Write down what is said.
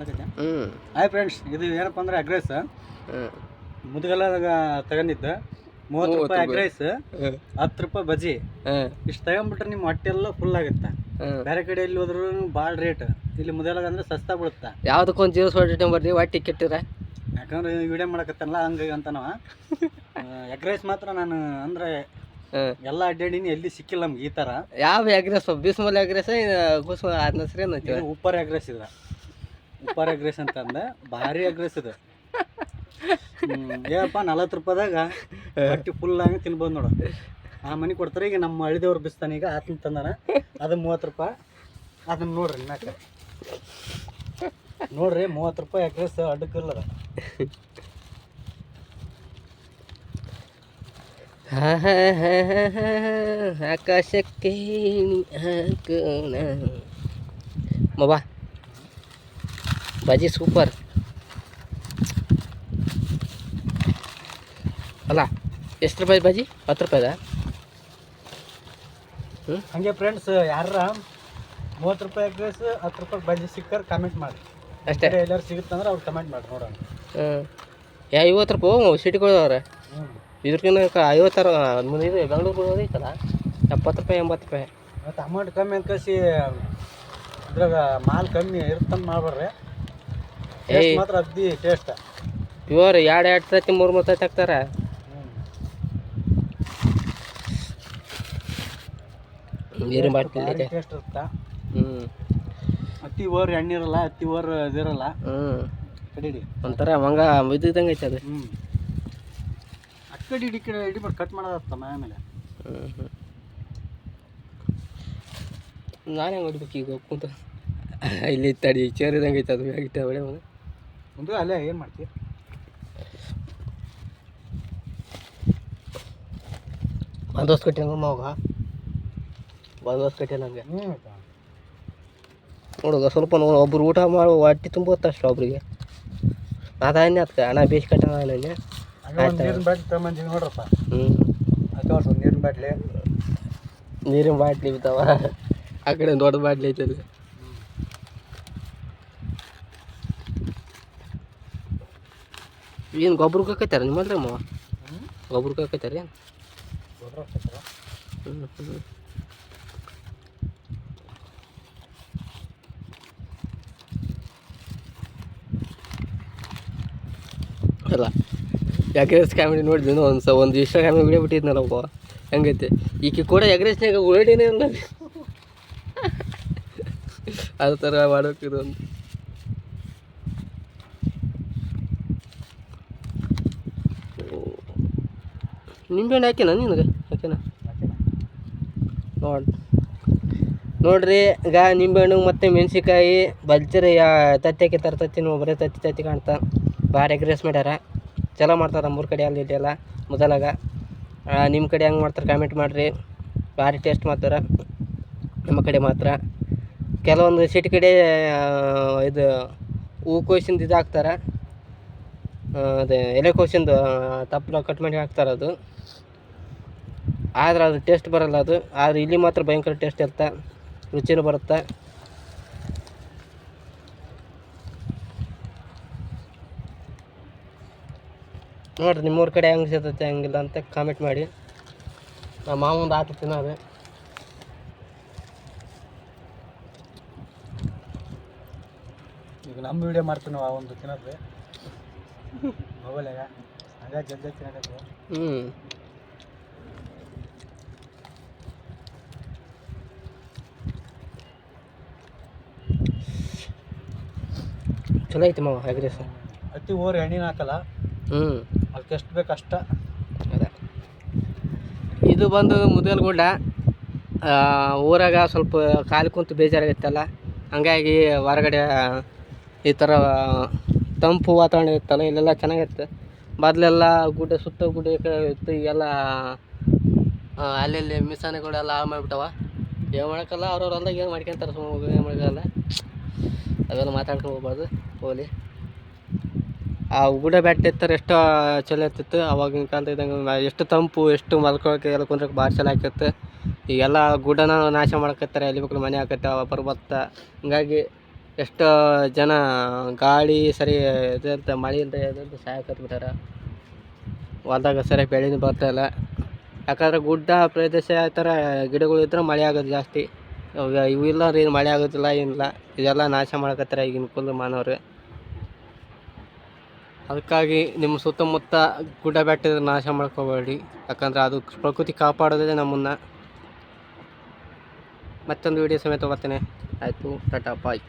ಹ್ಞೂ hi friends ಇದು ಏನಪ್ಪ ಅಂದ್ರೆ ಎಗ್ ರೈಸ್ ತಗೊಂಡಿದ್ದ. ಮೂವತ್ತು ರೂಪಾಯಿ ಎಗ್ ರೈಸ್ ಹತ್ತು ರೂಪಾಯಿ ಬಜಿ. ಇಷ್ಟು ತಗೊಂಡ್ಬಿಟ್ರೆ ನಿಮ್ಮ ಹೊಟ್ಟೆ ಎಲ್ಲ ಫುಲ್ ಆಗುತ್ತೆ. ಬೇರೆ ಕಡೆ ಎಲ್ಲಿ ಹೋದ್ರು ಭಾಳ ರೇಟ್ ಇಲ್ಲಿ ಮುದಲಾಗ ಅಂದ್ರೆ ಸಸ್ತಾ ಬೀಳುತ್ತಾ. ಯಾವ್ದಕ್ಕೊಂದು ಜೀರೋ ಐಟಮ್ ಬರ್ತೀವಿ ಹೊಟ್ಟೆ ಕೆಟ್ಟಿರ ಯಾಕಂದ್ರೆ ವಿಡಿಯೋ ಮಾಡಕತ್ತಲ್ಲ ಹಂಗಾಗಿ ಅಂತನವ. ಎಗ್ರೈಸ್ ಮಾತ್ರ ನಾನು ಅಂದ್ರೆ ಎಲ್ಲ ಅಡ್ಡಾಡಿನಿ ಎಲ್ಲಿ ಸಿಕ್ಕಿಲ್ಲ ನಮ್ಗೆ ಈ ತರ. ಯಾವ ಅಗ್ರೆಸ್ ಬಿಸ್ಮಲ್ ಎಗ್ ರೈಸ್ ಉಪ್ಪರ್ ಎಗ್ ರೈಸ್ ಇದು. ಉಪ್ಪರ್ ಅಗ್ರೆಸ್ ಅಂತಂದೆ, ಭಾರಿ ಅಗ್ರೆಸ್ ಇದು. ಏನಪ್ಪ ನಲವತ್ತು ರೂಪಾಯಿದಾಗ ಹೊಟ್ಟಿ ಫುಲ್ ಆಗಿ ತಿನ್ಬೋದು ನೋಡು. ಆ ಮನೆ ಕೊಡ್ತಾರೆ, ಈಗ ನಮ್ಮ ಹಳ್ಳಿದೇವ್ರು ಬಿಸ್ತಾನ, ಈಗ ಆತನ ತಂದಾನ. ಅದು ಮೂವತ್ತು ರೂಪಾಯಿ. ಅದನ್ನ ನೋಡ್ರಿ ನಾಲ್ಕು ನೋಡ್ರಿ, ಮೂವತ್ತು ರೂಪಾಯಿ ಅಗ್ರೆಸ್ ಅಡ್ಡಕ್ಕಿಲ್ಲದ ಆಕಾಶಕ್ಕೆ ಹಾಕೋಣ. ಮಬಾ ಬಜಿ ಸೂಪರ್ ಅಲ್ಲ ಎಷ್ಟು ರೂಪಾಯಿ ಬಜಿ ಹತ್ತು ರೂಪಾಯಿದ? ಹ್ಞೂ ಹಂಗೆ ಫ್ರೆಂಡ್ಸ್ ಯಾರ ಮೂವತ್ತು ರೂಪಾಯಿ ಅಗ್ರೆಸ್ ಹತ್ತು ರೂಪಾಯಿ ಬಜ್ಜಿ ಸಿಕ್ಕರ್ ಕಮೆಂಟ್ ಮಾಡಿ. ಅಷ್ಟೇ. ಎಲ್ಲರೂ ಸಿಗುತ್ತಂದ್ರೆ ಅವ್ರು ಕಮೆಂಟ್ ಮಾಡಿ ನೋಡೋಣ. ಹ್ಞೂ ಯಾ ಐವತ್ತು ರೂಪಾಯಿ ಸಿಟಿಗಳವ್ರೆ ಇದಕ್ಕಿಂತ ಐವತ್ತಾರು ಮುಂದೆ ಇದು ಬೆಂಗಳೂರು ಐತಲ್ಲ? ಎಪ್ಪತ್ತು ರೂಪಾಯಿ ಎಂಬತ್ತು ರೂಪಾಯಿ. ಮತ್ತು ಅಮೌಂಟ್ ಕಮ್ಮಿ ಅಂತ ಕಳಿಸಿ ಇದ್ರಾಗ ಮಾಲ್ ಕಮ್ಮಿ ಇರ್ತಂದು ಮಾಡ್ಬಾರ್ರಿ. ಏಯ್. ಮಾತ್ರ ಅದ್ದಿ ಟೇಸ್ಟ್ ಪ್ಯೂರ್ ಎರಡು ಎರಡು ಸತಿ ಮೂರು ಮೂರು ಸತಿ ಹಾಕ್ತಾರೆ. ನೀರಿನ ಬಾಟ್ಲಿ ಇದೆ ಟೇಸ್ಟ್ ಇರುತ್ತಾ. ಹ್ಞೂ ಅತಿ ಓರ್ ಎಣ್ಣಿರಲ್ಲ ಓರ್ ಇದಿರಲ್ಲ. ಹ್ಞೂ ಕಡಿಡಿ. ಒಂಥರ ಮಂಗ ಇದ್ದಂಗೆ ಐತೆ ಅದು. ಹ್ಞೂ ಅಕ್ಕಡಿ ಕಡೆ ಇಡಿ ಕಡೆ ಕಟ್ ಮಾಡೋದತ್ತಮ್ಮ ಆಮೇಲೆ ಹ್ಞೂ ಹ್ಞೂ ನಾನು ಹೆಂಗೆ ಹೊಡಿಬೇಕು ಈಗ? ಕುಂತ ಇಲ್ಲಿ ತಡಿ ಚೇರ್ ಐತೆ ಅದು ಹೇಗಿಟ್ಟ ಒಳ್ಳೆ ಒಂದು ಅಲ್ಲೇ ಏನು ಮಾಡ್ತೀಯ? ಬಂದೋಸ್ ಕಟ್ಟಿನ ಹಂಗೆ ಮಗ ಬಂದೋಸ್ ಕಟ್ಟಿ ನಂಗೆ. ಹ್ಞೂ ನೋಡುಗ ಸ್ವಲ್ಪ ಒಬ್ರು ಊಟ ಮಾಡಿ ಹೊಟ್ಟೆ ತುಂಬುತ್ತೆ ಅಷ್ಟು ಒಬ್ರಿಗೆ. ಅದಾನೆ ಅದಕ್ಕೆ ಹಣ ಬೇಸ್ ಕಟ್ಟಣ ನನಗೆ ಹಂಗೆ ನೀರಿನ ಬಾಟ್ಲಿ ತಗೊಂಬಂದಿವಿ ನೋಡ್ರಪ್ಪ. ಹ್ಞೂ ಅದಕ್ಕೆ ಒಂದು ನೀರಿನ ಬಾಟ್ಲಿ. ನೀರಿನ ಬಾಟ್ಲಿ ಬಿದ್ದಾವ. ಆ ಕಡೆ ದೊಡ್ಡ ಬಾಟ್ಲಿ ಐತೆ ಅಲ್ಲಿ. ಏನು ಗೊಬ್ಬರ ಹಾಕೈತಾರ ನಿಮ್ಮ ಅಮ್ಮ? ಮಾವ ಗೊಬ್ಬರ ಹಾಕೈತಾರ ಏನು. ಹ್ಞೂ ಹ್ಞೂ ಅಲ್ಲ ಎಗ್ರೆಸ್ ಕಾಮಿಡಿ ನೋಡಿದ್ವಿ ಒಂದು ಸ ಒಂದು ಇನ್ಸ್ಟಾಗ್ರಾಮಿಗೆ ವಿಡಿಯೋ ಬಿಟ್ಟಿದ್ನಲ್ಲ ಒಬ್ಬ ಹೆಂಗೈತೆ? ಈಕೆ ಕೂಡ ಎಗ್ರೆಸ್ನಾಗ ಉಳ್ಳಾಡಿನೇ ಇಲ್ಲ. ಅದ ಥರ ಮಾಡ್ಬೇಕಿದು ಒಂದು. ನಿಂಬೆಹಣ್ಣು ಹಾಕಿನ ನಿನಗೆ? ಹಾಕಿನ? ನೋಡಿ. ನೋಡ್ರಿ ಈಗ ನಿಂಬೆಹಣ್ಣು ಮತ್ತು ಮೆಣಸಿಕಾಯಿ ಬಲ್ಚರಿ ತತ್ತಿ ತರ್ತತ್ತಿ ನೀವು ಬರೀ ತತ್ತಿ ತತ್ತಿ ಕಾಣ್ತಾ. ಭಾರಿ ಎಗ್ರೆಸ್ ಮಾಡ್ಯಾರ. ಚಲೋ ಮಾಡ್ತಾರೆ ನಮ್ಮೂರ ಕಡೆ ಅಲ್ಲಿ ಇದೆಯಲ್ಲ ಮೊದಲಾಗ. ನಿಮ್ಮ ಕಡೆ ಹೆಂಗೆ ಮಾಡ್ತಾರೆ ಕಾಮೆಂಟ್ ಮಾಡಿರಿ. ಭಾರಿ ಟೇಸ್ಟ್ ಮಾಡ್ತಾರೆ. ನಮ್ಮ ಕಡೆ ಮಾತ್ರ. ಕೆಲವೊಂದು ಸಿಟಿ ಕಡೆ ಇದು ಹೂ ಕೋಸಿಂದ ಇದು ಹಾಕ್ತಾರೆ ಆ, ಅದೇ ಎಲೆಕೋಸಿಂದು ತಪ್ಪಲ ಕಟ್ ಮಾಡಿ ಹಾಕ್ತಾರೆ ಅದು. ಆದ್ರೆ ಅದು ಟೇಸ್ಟ್ ಬರಲ್ಲ ಅದು. ಆದರೆ ಇಲ್ಲಿ ಮಾತ್ರ ಭಯಂಕರ ಟೇಸ್ಟ್ ಇರುತ್ತೆ. ರುಚಿನೂ ಬರುತ್ತೆ. ನೋಡ್ರಿ ನಿಮ್ಮೂರ ಕಡೆ ಹೆಂಗೆ ಸಿಗ್ತೈತೆ, ಹಂಗಿಲ್ಲ ಅಂತ ಕಾಮೆಂಟ್ ಮಾಡಿ. ನಮ್ಮ ಮಾವಂದು ಆತ ತಿನ್ನೋದು. ಈಗ ನಮ್ಮ ವಿಡಿಯೋ ಮಾಡ್ತೀವಿ ಆ ಒಂದು ತಿನ್ನೋದು. ಜಲ್ದಿ ಸರ್ ಹ್ಞೂ ಚಲೋ ಐತಿ ಮಾವ ಸರ್. ಅತಿ ಓರ್ ಎಣ್ಣೆನ ಹಾಕಲ್ಲ? ಹ್ಞೂ ಅದಕ್ಕೆ ಎಷ್ಟು ಬೇಕು ಅಷ್ಟ? ಅದೇ. ಇದು ಬಂದು ಮುದಲ್ಗುಡ್ಡ ಊರಾಗ ಸ್ವಲ್ಪ ಕಾಲು ಕುಂತು ಬೇಜಾರಾಗಿತ್ತಲ್ಲ ಹಂಗಾಗಿ ಹೊರಗಡೆ ಈ ಥರ ತಂಪು ವಾತಾವರಣ ಇತ್ತಲ್ಲ, ಇಲ್ಲೆಲ್ಲ ಚೆನ್ನಾಗಿತ್ತು. ಮೊದಲೆಲ್ಲ ಗುಡ್ಡ, ಸುತ್ತ ಗುಡ್ಡ ಇತ್ತು, ಈಗೆಲ್ಲ ಅಲ್ಲಲ್ಲಿ ಮಿಸಾನೆಗಳೆಲ್ಲ ಹಾಳು ಮಾಡಿಬಿಟ್ಟವ. ಏನು ಮಾಡೋಕ್ಕಲ್ಲ, ಅವ್ರವ್ರ ಹೊಲ್ದಾಗ ಏನು ಮಾಡ್ಕೊಂತಾರೆ ಸುಮ್ಮನೆ ಏನು ಮಾಡೋಕ್ಕಲ್ಲ ಅದೆಲ್ಲ ಮಾತಾಡ್ಕೊಂಡು ಹೋಗ್ಬಾರ್ದು, ಹೋಗ್ಲಿ. ಆ ಗುಡ್ಡ ಬೆಟ್ಟ ಇತ್ತಾರೆ ಎಷ್ಟು ಚಲೋ ಇರ್ತಿತ್ತು, ಅವಾಗಿನ ಕಾಲದ ಇದ್ದಂಗೆ ಎಷ್ಟು ತಂಪು, ಎಷ್ಟು ಮಲ್ಕೊಳಕ್ಕೆ ಎಲ್ಲ ಕುಂದ್ರಕ್ಕೆ ಭಾಳ ಚಲೋ ಆಗ್ತಿತ್ತು. ಈಗೆಲ್ಲ ಗುಡ್ಡನ ನಾಶ ಮಾಡಕತ್ತಾರೆ ಎಲ್ಲಿ ಬೇಕಲ್ಲಿ ಮನೆ ಹಾಕತ್ತೆ ಪರ್ವತ ಹಿಂಗಾಗಿ ಎಷ್ಟು ಜನ ಗಾಳಿ ಸರಿ ಇದಂತ ಮಳೆಯಿಂದ ಇದಂತ ಸಾಯಕತ್ಬಿಟ್ಟಾರ ಹೊಲ್ದಾಗ ಸರಿಯಾಗಿ ಬೆಳೆನೂ ಬರ್ತಾಯಿಲ್ಲ ಯಾಕಂದ್ರೆ ಗುಡ್ಡ ಪ್ರದೇಶ ಆ ಥರ ಗಿಡಗಳು ಇದ್ರೆ ಮಳೆ ಆಗೋದು ಜಾಸ್ತಿ. ಇವು ಇಲ್ಲ ರೀ ಮಳೆ ಆಗೋದಿಲ್ಲ, ಏನಿಲ್ಲ. ಇದೆಲ್ಲ ನಾಶ ಮಾಡಕತ್ತಾರ ಈಗಿನ ಫುಲ್ ಮಾನವರು. ಅದಕ್ಕಾಗಿ ನಿಮ್ಮ ಸುತ್ತಮುತ್ತ ಗುಡ್ಡ ಬೆಟ್ಟ ನಾಶ ಮಾಡ್ಕೋಬೇಡಿ. ಯಾಕಂದ್ರೆ ಅದು ಪ್ರಕೃತಿ ಕಾಪಾಡೋದೇ ನಮ್ಮನ್ನು. ಮತ್ತೊಂದು ವಿಡಿಯೋ ಸಮೇತ ಬರ್ತೇನೆ. ಆಯಿತು, ಟಾಟಾ ಬಾಯ್